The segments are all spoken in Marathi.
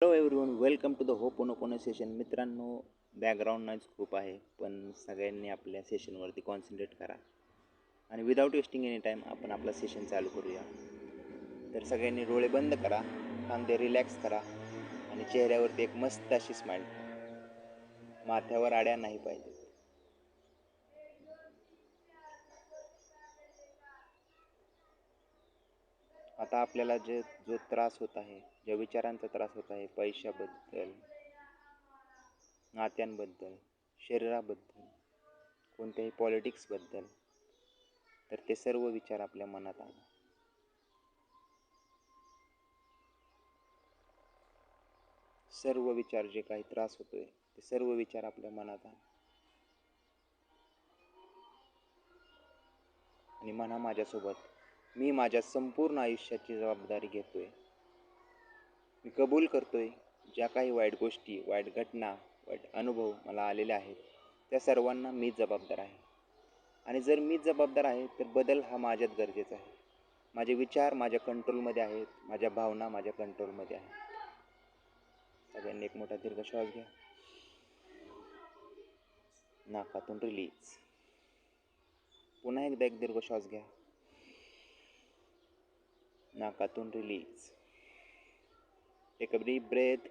Hello everyone welcome to the Ho'oponopono session मित्रांनो बॅकग्राऊंड नॉईज खूप आहे पण सगळ्यांनी आपल्या सेशनवरती कॉन्सन्ट्रेट करा. आणि विदाऊट वेस्टिंग एनी टाईम आपण आपला सेशन चालू करूया. तर सगळ्यांनी डोळे बंद करा खांदे रिलॅक्स करा आणि चेहऱ्यावरती एक मस्त अशी स्माईल माथ्यावर आड्या नाही पाहिजे आता आपल्याला जे जो त्रास होत आहे ज्या विचारांचा त्रास होत आहे पैशाबद्दल नात्यांबद्दल शरीराबद्दल कोणत्याही पॉलिटिक्सबद्दल तर ते सर्व विचार आपल्या मनात आला. सर्व विचार जे काही त्रास होतोय ते सर्व विचार आपल्या मनात आला. आणि म्हणा माझ्यासोबत मी माझ्या संपूर्ण आयुष्याची जबाबदारी घेतोय. मी कबूल करतोय ज्या काही वाईट गोष्टी वाईट घटना वाईट अनुभव मला आलेले आहेत त्या सर्वांना मी जबाबदार आहे. आणि जर मी जबाबदार आहे तर बदल हा माझ्यात गरजेचा आहे. माझे विचार माझ्या कंट्रोलमध्ये आहेत माझ्या भावना माझ्या कंट्रोलमध्ये आहेत. सगळ्यांनी एक मोठा दीर्घ श्वास घ्या. नाकातून रिलीज पुन्हा एकदा एक दीर्घ श्वास घ्या. नाकातून release take a brief breath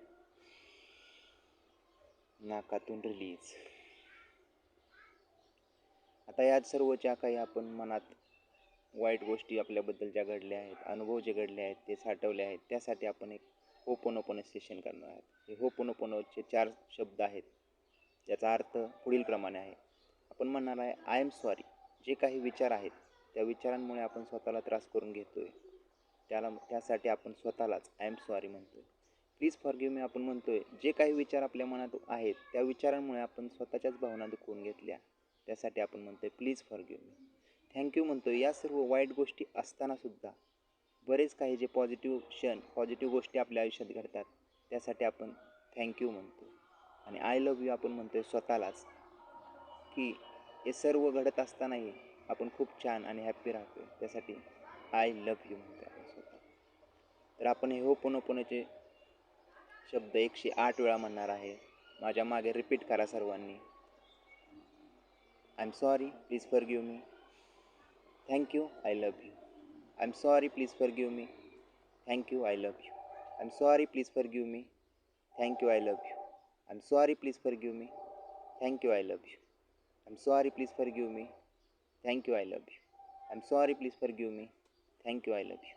नाकातून रिलीज आता यात सर्व ज्या काही आपण मनात वाईट गोष्टी आपल्याबद्दल ज्या घडल्या आहेत अनुभव जे घडले आहेत ते साठवले आहेत त्यासाठी आपण एक होपोनोपोनो सेशन करणार आहोत. हे होपोनोपोनोचे चार शब्द आहेत. त्याचा अर्थ पुढील प्रमाणे आहे. आपण म्हणणार आहे आय एम सॉरी जे काही विचार आहेत त्या विचारांमुळे आपण स्वतःला त्रास करून घेतो आहे त्याला त्यासाठी आपण स्वतःलाच आय एम सॉरी म्हणतो आहे प्लीज फॉरगिव्ह मी आपण म्हणतो आहे जे काही विचार आपल्या मनात आहेत त्या विचारांमुळे आपण स्वतःच्याच भावना दुखवून घेतल्या. त्यासाठी आपण म्हणतो आहे प्लीज फॉरगिव्ह मी थँक्यू म्हणतो या सर्व वाईट गोष्टी असतानासुद्धा बरेच काही जे पॉझिटिव्ह क्षण पॉझिटिव्ह गोष्टी आपल्या आयुष्यात घडतात त्यासाठी आपण थँक्यू म्हणतो आणि आय लव्ह यू आपण म्हणतो आहे स्वतःलाच की हे सर्व घडत असतानाही आपण खूप छान आणि हॅप्पी राहतो त्यासाठी आय लव्ह यू म्हणतो तर आपण हे हो पुनपुण्याचे शब्द एकशे आठ वेळा म्हणणार आहे. माझ्या मागे रिपीट करा सर्वांनी. I'm sorry please forgive me thank you I love you I'm sorry please forgive me thank you I love you I'm sorry please forgive me thank you I love you I'm sorry please forgive me thank you I love you I'm sorry please forgive me thank you I love you I'm sorry please forgive me thank you I love you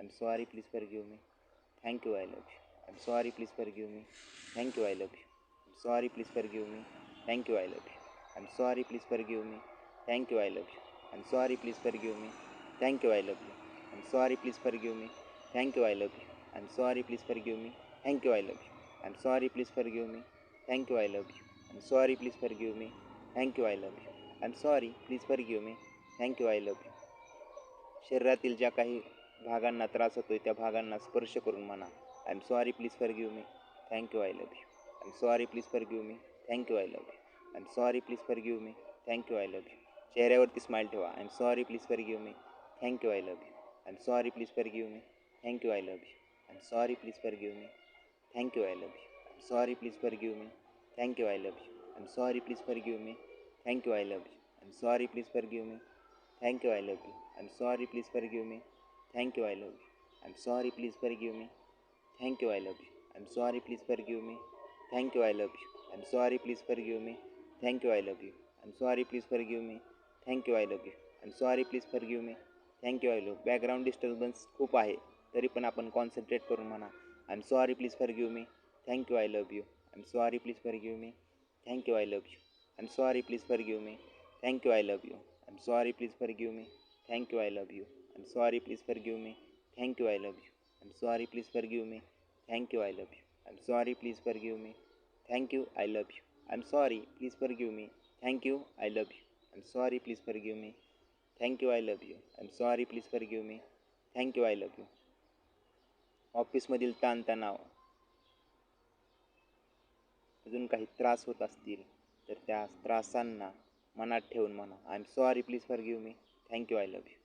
am sorry please forgive me thank you I love you I am sorry please forgive me thank you I love you I am sorry please forgive me thank you I love you I am sorry please forgive me thank you I love you I am sorry please forgive me thank you I love you I am sorry please forgive me thank you I love you I am sorry please forgive give me thank you I love you I am sorry please forgive me thank you I love you I am sorry please forgive me thank you I love you I am sorry please forgive me thank you I love you I am sorry please forgive me thank you I love you शरीरातील ज्या काही भागांना त्रास होतो आहे त्या भागांना स्पर्श करून म्हणा I'm sorry please forgive me thank you I love you I'm sorry please forgive me thank you I love you I'm sorry please forgive me thank you I love you चेहऱ्यावरती स्माईल ठेवा I'm sorry please forgive me thank you I love you I'm sorry please forgive me thank you I love you I'm sorry please forgive me thank you I love you I'm sorry please forgive me thank you I love you I'm sorry please forgive me thank you I love you I'm sorry please forgive me thank you I love you I'm sorry please forgive me thank you I love you I'm sorry please forgive me thank you I love you I'm sorry please forgive me thank you I love you I am sorry please forgive me thank you I love you I'm sorry please forgive me thank you I love you I'm sorry please forgive me thank you I love background disturbance खूप आहे तरी पण आपण कॉन्सन्ट्रेट करून म्हणा I'm sorry please forgive me thank you I love you I'm sorry please forgive me thank you I love you I'm sorry please forgive me thank you I love you I'm sorry please forgive me thank you I love you I'm sorry please forgive me thank you I love you I'm sorry please forgive me thank you I love you I'm sorry please forgive me thank you I love you I'm sorry please forgive me thank you I love you I'm sorry please forgive me thank you I love you I'm sorry please forgive me thank you I love you ऑफिसमधील ताणतणाव. अजून काही त्रास होत असतील तर त्या त्रासांना मनात ठेवून म्हणा. I'm sorry please forgive me thank you I love you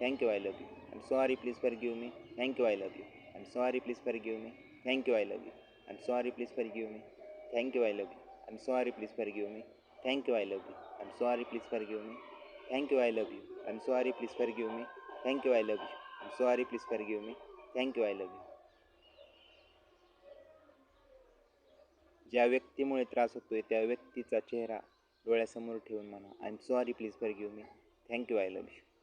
Thank you I love you I'm sorry please forgive me thank you I love you I'm sorry please forgive me thank you I love you I'm sorry please forgive me thank you I love you sorry please forgive me thank you I love you sorry please forgive me thank you I love you I'm sorry please forgive me thank you I love you I'm sorry please forgive me thank you I love you ज्या व्यक्तीमुळे त्रास होतो आहे त्या व्यक्तीचा चेहरा डोळ्यासमोर ठेऊन I'm sorry please forgive me thank you I love you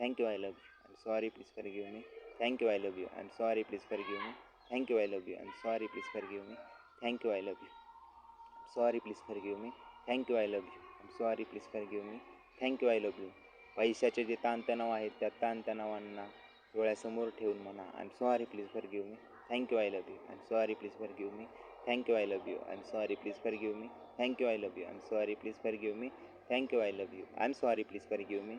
Thank you I love you and sorry please forgive me thank you I love you and sorry please forgive me thank you I love you and sorry please forgive me thank you I love you sorry please forgive me thank you I love you I sorry please forgive me thank you I love you पैशाचे जे ताणतणाव आहेत त्या ताणतणावांना डोळ्यासमोर ठेवून म्हणा I'm sorry please forgive me thank you I love you I'm sorry please forgive me thank you I love you I'm sorry please forgive me thank you I love you I'm sorry please forgive me thank you I love you I'm sorry please forgive me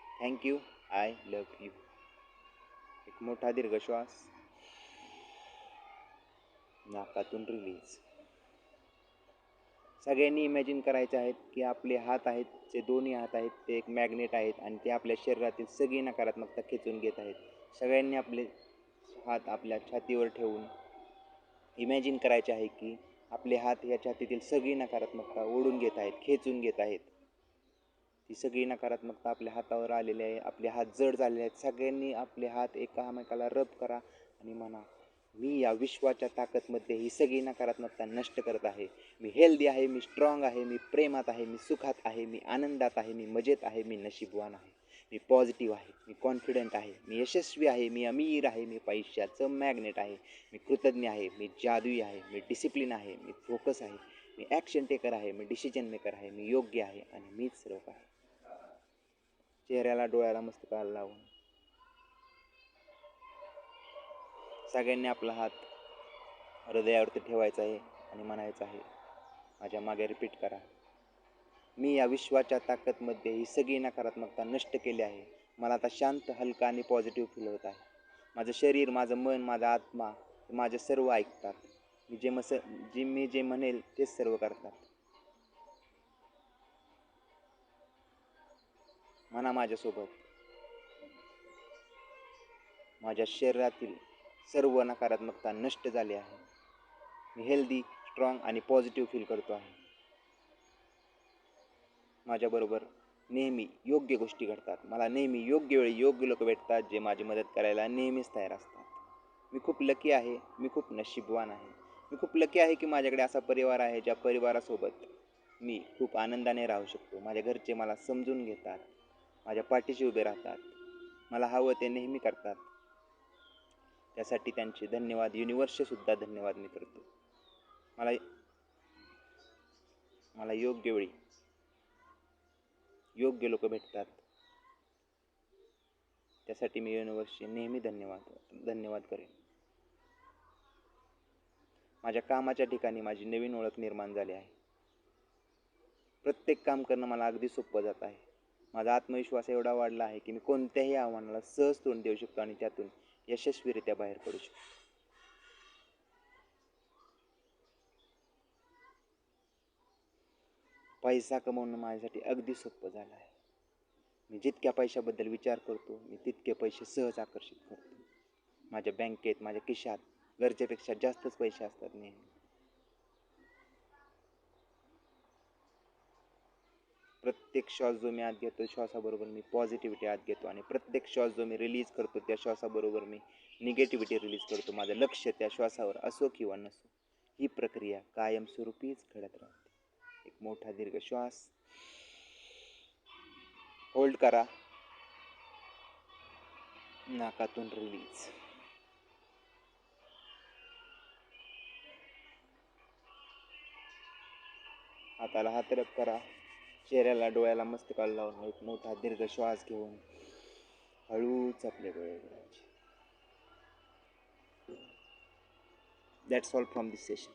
Thank you I love you एक मोठा दीर्घ श्वास नाकातून रिलीज सगळ्यांनी इमॅजिन करायचे आहेत की आपले हात आहेत जे दोन्ही हात आहेत ते एक मॅग्नेट आहेत आणि ते आपल्या शरीरातील सगळी नकारात्मकता खेचून घेत आहेत. सगळ्यांनी आपले हात आपल्या छातीवर ठेवून इमॅजिन करायचे आहे की आपले हात या छातीतील सगळी नकारात्मकता ओढून घेत आहेत खेचून घेत आहेत. ही सगळी नकारात्मकता आपल्या हातावर आलेली आहे आपले हात जड झालेले आहेत सगळ्यांनी आपले हात एकामेकाला रब करा आणि म्हणा मी या विश्वाच्या ताकदमध्ये ही सगळी नकारात्मकता नष्ट करत आहे मी हेल्दी आहे मी स्ट्रॉंग आहे मी प्रेमात आहे मी सुखात आहे मी आनंदात आहे मी मजेत आहे मी नशीबवान आहे मी पॉझिटिव्ह आहे मी कॉन्फिडंट आहे मी यशस्वी आहे मी अमीर आहे मी पैशाचं मॅग्नेट आहे मी कृतज्ञ आहे मी जादुई आहे मी डिसिप्लिन आहे मी फोकस आहे मी ॲक्शन टेकर आहे मी डिसिजन मेकर आहे मी योग्य आहे आणि मीच सर्व आहे चेहऱ्याला डोळ्याला मस्तकाला लावून. सगळ्यांनी आपला हात हृदयावरती ठेवायचा आहे आणि म्हणायचं आहे माझ्या मागे रिपीट करा. मी या विश्वाच्या ताकदमध्ये ही सगळी नकारात्मकता नष्ट केली आहे. मला आता शांत हलका आणि पॉझिटिव्ह फील होत आहे. माझं शरीर माझं मन माझा आत्मा माझे सर्व ऐकतात. मी जे मस जे मी जे म्हणेल तेच सर्व करतात. म्हणा माझ्यासोबत. माझ्या शरीरातील सर्व नकारात्मकता नष्ट झाली आहे. मी हेल्दी स्ट्रॉंग आणि पॉझिटिव्ह फील करतो आहे. माझ्याबरोबर नेहमी योग्य गोष्टी घडतात. मला नेहमी योग्य वेळी योग्य लोक भेटतात जे माझी मदत करायला नेहमीच तयार असतात. मी खूप लकी आहे. मी खूप नशीबवान आहे. मी खूप लकी आहे की माझ्याकडे असा परिवार आहे ज्या परिवारासोबत मी खूप आनंदाने राहू शकतो. माझ्या घरचे मला समजून घेतात. माझ्या पाठीशी उभे राहतात. मला हवं ते नेहमी करतात. त्यासाठी त्यांचे धन्यवाद युनिवर्सचेसुद्धा धन्यवाद मी करतो. मला मला योग्य वेळी योग्य लोक भेटतात. त्यासाठी मी युनिवर्सचे नेहमी धन्यवाद धन्यवाद करेन. माझ्या कामाच्या ठिकाणी माझी नवीन ओळख निर्माण झाली आहे. प्रत्येक काम करणं मला अगदी सोपं जात आहे. माझा आत्मविश्वास एवढा वाढला आहे की मी कोणत्याही आव्हानाला सहज तोंड देऊ शकतो आणि त्यातून यशस्वीरित्या बाहेर पडू शकतो. पैसा कमवणं माझ्यासाठी अगदी सोपं झालं आहे. मी जितक्या पैशाबद्दल विचार करतो मी तितके पैसे सहज आकर्षित करतो. माझ्या बँकेत माझ्या खिशात गरजेपेक्षा जास्तच पैसे असतात नेहमी. प्रत्येक श्वास जो मी आत घेतो श्वासाबरोबर मी पॉझिटिव्हिटी आत घेतो आणि प्रत्येक श्वास जो मी रिलीज करतो त्या श्वासाबरोबर मी निगेटिव्हिटी रिलीज करतो. माझं लक्ष त्या श्वासावर असो किंवा नसो ही प्रक्रिया कायमस्वरूपीच घडत राहते. एक मोठा दीर्घ श्वास. होल्ड करा. नाकातून रिलीज हाताला हात रब करा. चेहऱ्याला डोळ्याला मस्त काढ लावून एक मोठा दीर्घ श्वास घेऊन हळूच आपले डोळे that's all from this session